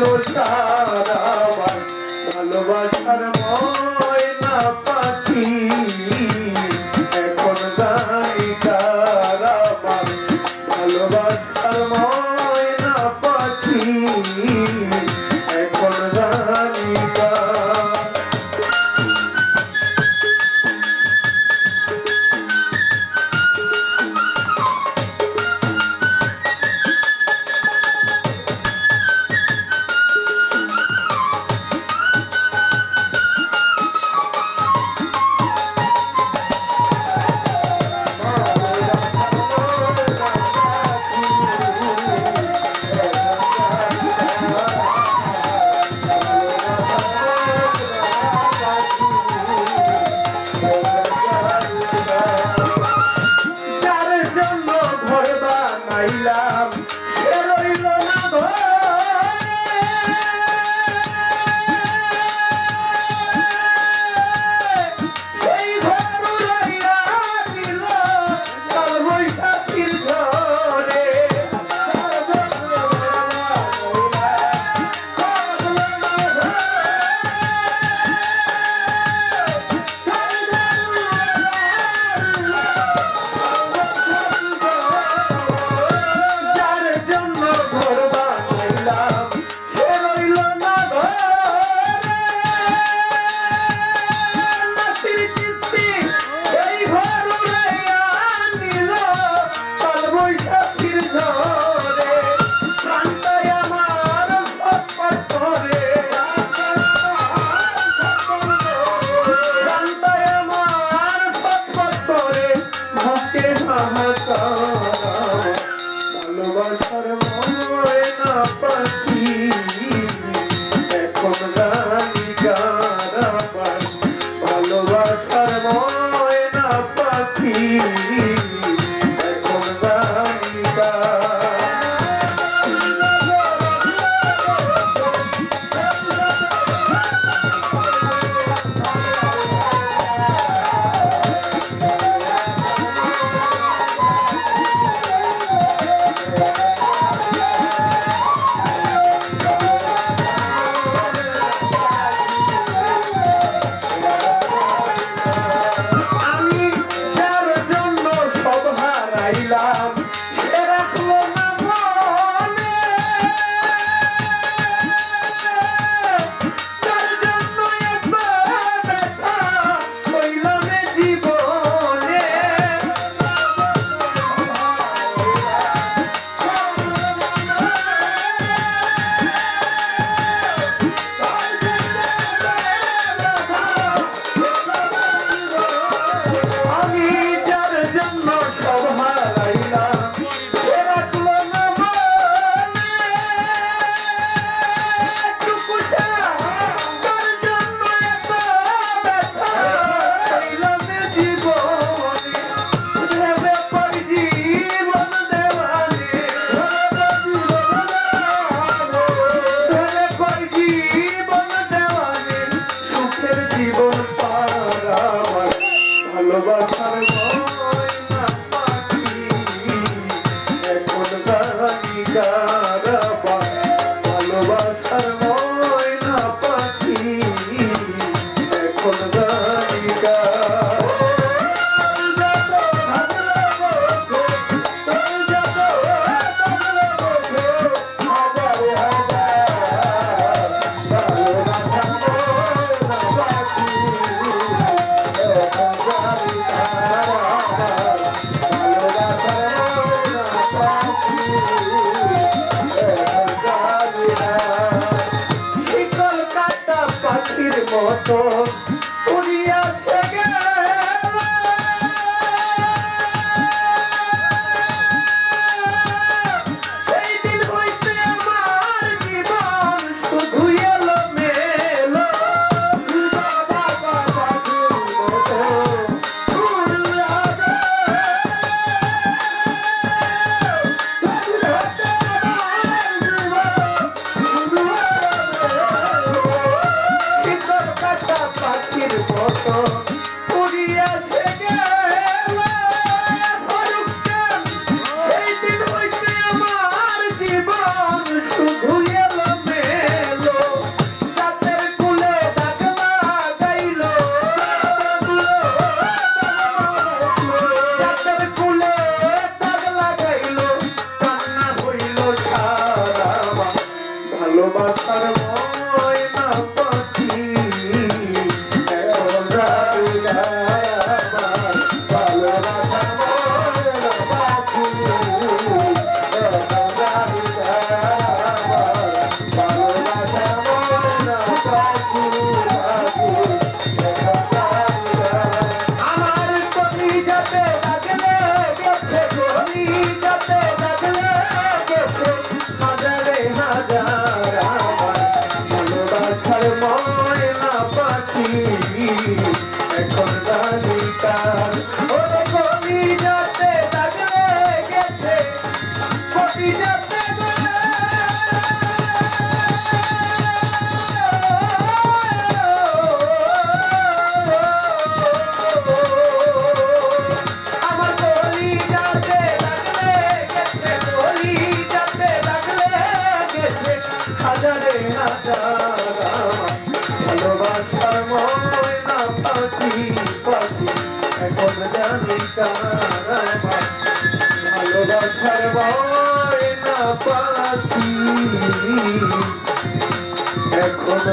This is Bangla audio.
কান্না হইল रहता ভালোবাসার Oh, oh, oh. পাখি পাখি এখন জানি কারা ভালোবাসার ভয় না পাখি এখন